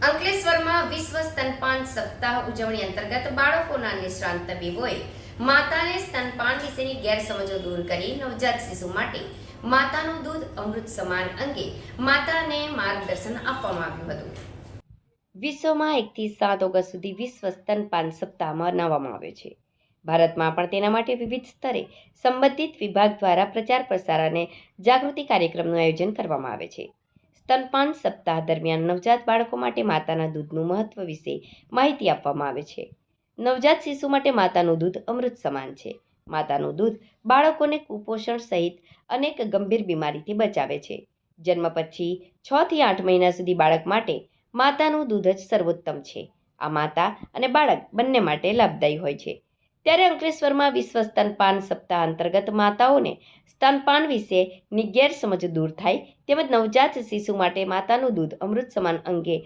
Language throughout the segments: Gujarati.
અંકલેશ્વરમાં વિશ્વ સ્તનપાન સપ્તાહ ઉજવણી અંતર્ગત બાળકોના નિષ્ણાંત તબીબોએ માતાને સ્તનપાન વિશેની ગેરસમજો દૂર કરી નવજાત શિશુ માટે માતાનું દૂધ અમૃત સમાન અંગે માતાને માર્ગદર્શન આપવામાં આવ્યું હતું. વિશ્વમાં એકથી સાત ઓગસ્ટ સુધી વિશ્વ સ્તનપાન સપ્તાહ મનાવવામાં આવે છે. ભારતમાં પણ તેના માટે વિવિધ સ્તરે સંબંધિત વિભાગ દ્વારા પ્રચાર પ્રસાર અને જાગૃતિ કાર્યક્રમનું આયોજન કરવામાં આવે છે. સ્તનપાન સપ્તાહ દરમિયાન નવજાત બાળકો માટે માતાના દૂધનું મહત્વ વિશે માહિતી આપવામાં આવે છે. નવજાત શિશુ માટે માતાનું દૂધ અમૃત સમાન છે. માતાનું દૂધ બાળકોને કુપોષણ સહિત અનેક ગંભીર બીમારીથી બચાવે છે. જન્મ પછી છ થી આઠ મહિના સુધી બાળક માટે માતાનું દૂધ જ સર્વોત્તમ છે. આ માતા અને બાળક બંને માટે લાભદાયી હોય છે. ત્યારે અંકલેશ્વરમાં વિશ્વ સ્તનપાન સપ્તાહ અંતર્ગત માતાઓને સ્તનપાન વિશેની ગેરસમજ દૂર થાય તેમજ નવજાત શિશુ માટે માતાનું દૂધ અમૃત સમાન અંગે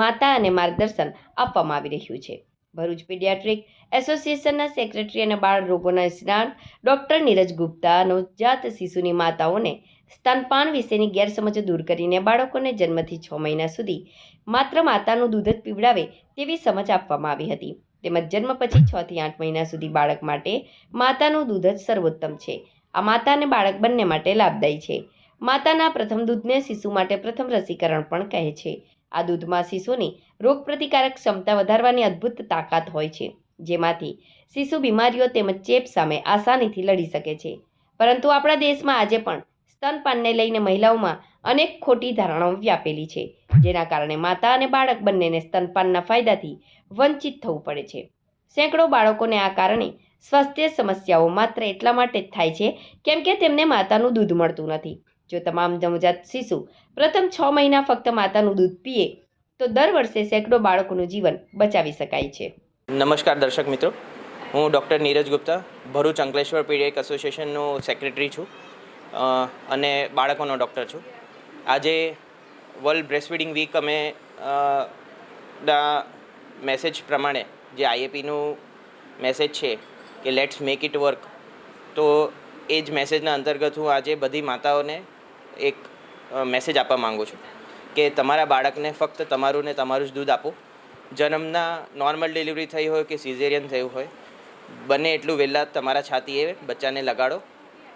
માતા અને માર્ગદર્શન આપવામાં આવી રહ્યું છે. ભરૂચ પીડિયાટ્રિક એસોસિએશનના સેક્રેટરી અને બાળ રોગોના નિષ્ણાત ડોક્ટર નીરજ ગુપ્તા નવજાત શિશુની માતાઓને સ્તનપાન વિશેની ગેરસમજ દૂર કરીને બાળકોને જન્મથી છ મહિના સુધી માત્ર માતાનું દૂધ જ પીવડાવે તેવી સમજ આપવામાં આવી હતી. તેમજ જન્મ પછી છ થી આઠ મહિના સુધી બાળક માટે માતાનું દૂધ જ સર્વોત્તમ છે. આ માતા અને બાળક બંને માટે લાભદાયી છે. માતાના પ્રથમ દૂધને શિશુ માટે પ્રથમ રસીકરણ પણ કહે છે. આ દૂધમાં શિશુની રોગપ્રતિકારક ક્ષમતા વધારવાની અદ્ભુત તાકાત હોય છે, જેમાંથી શિશુ બીમારીઓ તેમજ ચેપ સામે આસાનીથી લડી શકે છે. પરંતુ આપણા દેશમાં આજે પણ સ્તનપાનને લઈને મહિલાઓમાં અનેક ખોટી ધારણાઓ વ્યાપેલી છે. જેના કારણે માતા અને બાળક બંનેને સ્તનપાનના ફાયદાથી વંચિત થવું પડે છે. સેંકડો બાળકોને આ કારણે સ્વાસ્થ્ય સમસ્યાઓ માત્ર એટલા માટે જ થાય છે કેમ કે તેમને માતાનું દૂધ મળતું નથી. જો તમામ નવજાત શિશુ પ્રથમ છ મહિના ફક્ત માતાનું દૂધ પીએ, તો દર વર્ષે સેંકડો બાળકોનું જીવન બચાવી શકાય છે. નમસ્કાર દર્શક મિત્રો. હું ડૉક્ટર નીરજ ગુપ્તા, ભરૂચ અંકલેશ્વર પીડિયાક એસોસિએશનનો સેક્રેટરી છું અને બાળકોનો ડૉક્ટર છું. આજે વર્લ્ડ બ્રેસ્ટફીડિંગ વીક અમે ના મેસેજ પ્રમાણે જે આઈએપીનું મેસેજ છે કે લેટ્સ મેક ઇટ વર્ક તો એ જ મેસેજના અંતર્ગત હું આજે બધી માતાઓને એક મેસેજ આપવા માગું છું કે તમારા બાળકને ફક્ત તમારું ને તમારું જ દૂધ આપો. જન્મના નોર્મલ ડિલિવરી થઈ હોય કે સિઝેરિયન થયું હોય, બને એટલું વહેલા તમારા છાતીએ બચ્ચાને લગાડો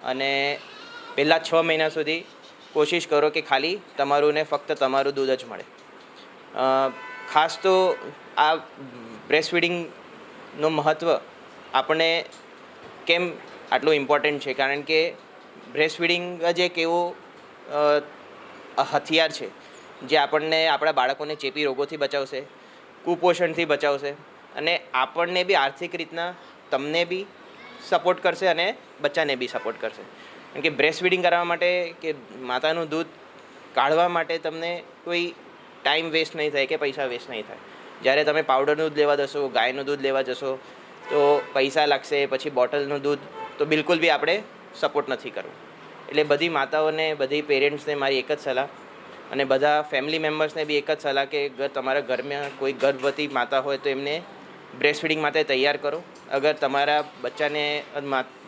અને પહેલાં છ મહિના સુધી કોશિશ કરો કે ખાલી તમારું ને ફક્ત તમારું દૂધ જ મળે. ખાસ તો આ બ્રેસ્ટ ફીડિંગનું મહત્ત્વ આપણને કેમ આટલું ઇમ્પોર્ટન્ટ છે? કારણ કે બ્રેસ્ટ ફીડિંગ જ એક એવો હથિયાર છે જે આપણને આપણા બાળકોને ચેપી રોગોથી બચાવશે, કુપોષણથી બચાવશે અને આપણને બી આર્થિક રીતના તમને બી સપોર્ટ કરશે અને બચ્ચાને બી સપોર્ટ કરશે. કારણ કે બ્રેસ્ટ ફીડિંગ કરવા માટે કે માતાનું દૂધ કાઢવા માટે તમને કોઈ ટાઈમ વેસ્ટ નહીં થાય કે પૈસા વેસ્ટ નહીં થાય. જ્યારે તમે પાવડરનું દૂધ લેવા જશો, ગાયનું દૂધ લેવા જશો, તો પૈસા લાગશે, પછી બોટલનું દૂધ તો બિલકુલ બી આપણે સપોર્ટ નથી કરવું. એટલે બધી માતાઓને, બધી પેરેન્ટ્સને મારી એક જ સલાહ અને બધા ફેમિલી મેમ્બર્સને બી એક જ સલાહ કે તમારા ઘરમાં કોઈ ગર્ભવતી માતા હોય તો એમને બ્રેસ્ટ ફીડિંગ માટે તૈયાર કરો. અગર તમારા બચ્ચાને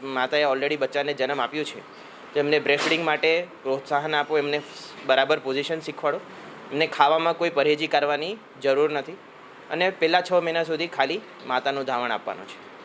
માતાએ ઓલરેડી બચ્ચાને જન્મ આપ્યું છે, તો એમને બ્રેસ્ટ ફીડિંગ માટે પ્રોત્સાહન આપો, એમને બરાબર પોઝિશન શીખવાડો. એમને ખાવામાં કોઈ પરહેજી કરવાની જરૂર નથી. અને પહેલાં છ મહિના સુધી ખાલી માતાનું ધાવણ આપવાનું છે.